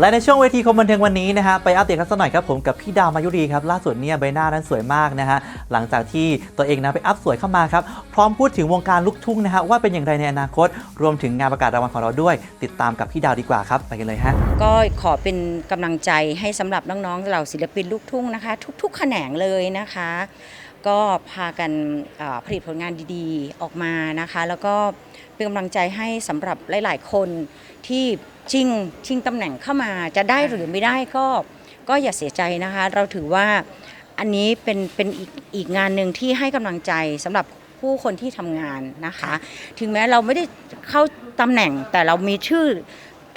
และในช่วงเวทีคมบันเทิงวันนี้นะฮะไปอัปเดตกันสักหน่อยครับผมกับพี่ดาวมายุรีครับล่าสุดเนี่ยใบหน้านั้นสวยมากนะฮะหลังจากที่ตัวเองนะไปอัพสวยเข้ามาครับพร้อมพูดถึงวงการลูกทุ่งนะฮะว่าเป็นอย่างไรในอนาคต รวมถึงงานประกาศรางวัลของเราด้วย ติดตามกับพี่ดาวดีกว่าครับไปกันเลยฮะก็ขอเป็นกำลังใจให้สำหรับน้องๆเหล่าศิลปินลูกทุ่งนะคะ ทุก ๆ แขนงเลยนะคะ ก็พากันเอ่อผลิตผลงานดีๆ ออกมานะคะ แล้วก็เป็นกำลังใจให้สำหรับหลาย ๆ คนที่ชิงชิงตำแหน่งเข้ามาจะได้หรือไม่ได้ก็ก็อย่าเสียใจนะคะ เราถือว่าอันนี้เป็นเป็นอีกอีกงานหนึ่งที่ให้กำลังใจสำหรับผู้คนที่ทำงานนะคะ ถึงแม้เราไม่ได้เข้าตำแหน่งแต่เรามีชื่อ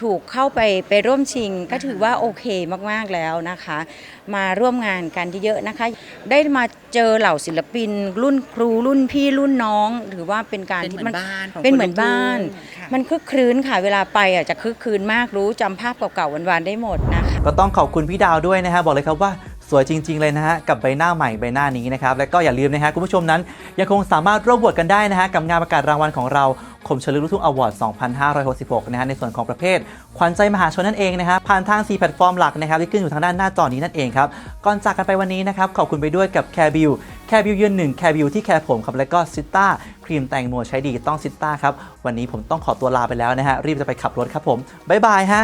ถูกเข้าไปไปร่วมชิงก็ถือว่าโอเคมากๆแล้วนะคะ มาร่วมงานกันเยอะๆนะคะ ได้มาเจอเหล่าศิลปิน รุ่นครูรุ่นพี่รุ่นน้องหรือว่าเป็นการเป็นที่เหมือนบ้านของเป็นคเหมือนลูกทุ่งบ้านค่ะมันคึกครื้นค่ะเวลาไปอะจะคึกคืนมากรู้จำภาพเก่าๆวันๆได้หมดนะคะ ก็ต้องขอบคุณพี่ดาวด้วยนะฮะบอกเลยครับว่าสวยจริง ๆ เลยนะฮะ กับใบหน้าใหม่ใบหน้านี้นะครับ และก็อย่าลืมนะฮะ คุณผู้ชมนั้น ยังคงสามารถร่วมโหวตกันได้นะฮะ กับงานประกาศรางวัลของเรา คมเฉลิมลูกทุ่งอวอร์ด 2566 นะฮะในส่วนของประเภทขวัญใจมหาชนนั่นเองนะครับผ่านทาง 4 แพลตฟอร์มหลักนะครับที่ขึ้นอยู่ทางด้านหน้าจอนี้นั่นเองครับ ก่อนจากกันไปวันนี้นะครับ ขอบคุณไปด้วยกับแคร์บิวแคร์บิวยืนหนึ่งแคร์บิวที่แคร์ผมครับและก็ซิต้าครีมแต่งมัวใช้ดีต้องซิต้าครับวันนี้ผมต้องขอตัวลาไปแล้วนะฮะรีบจะไปขับรถครับผมบ๊ายบายฮะ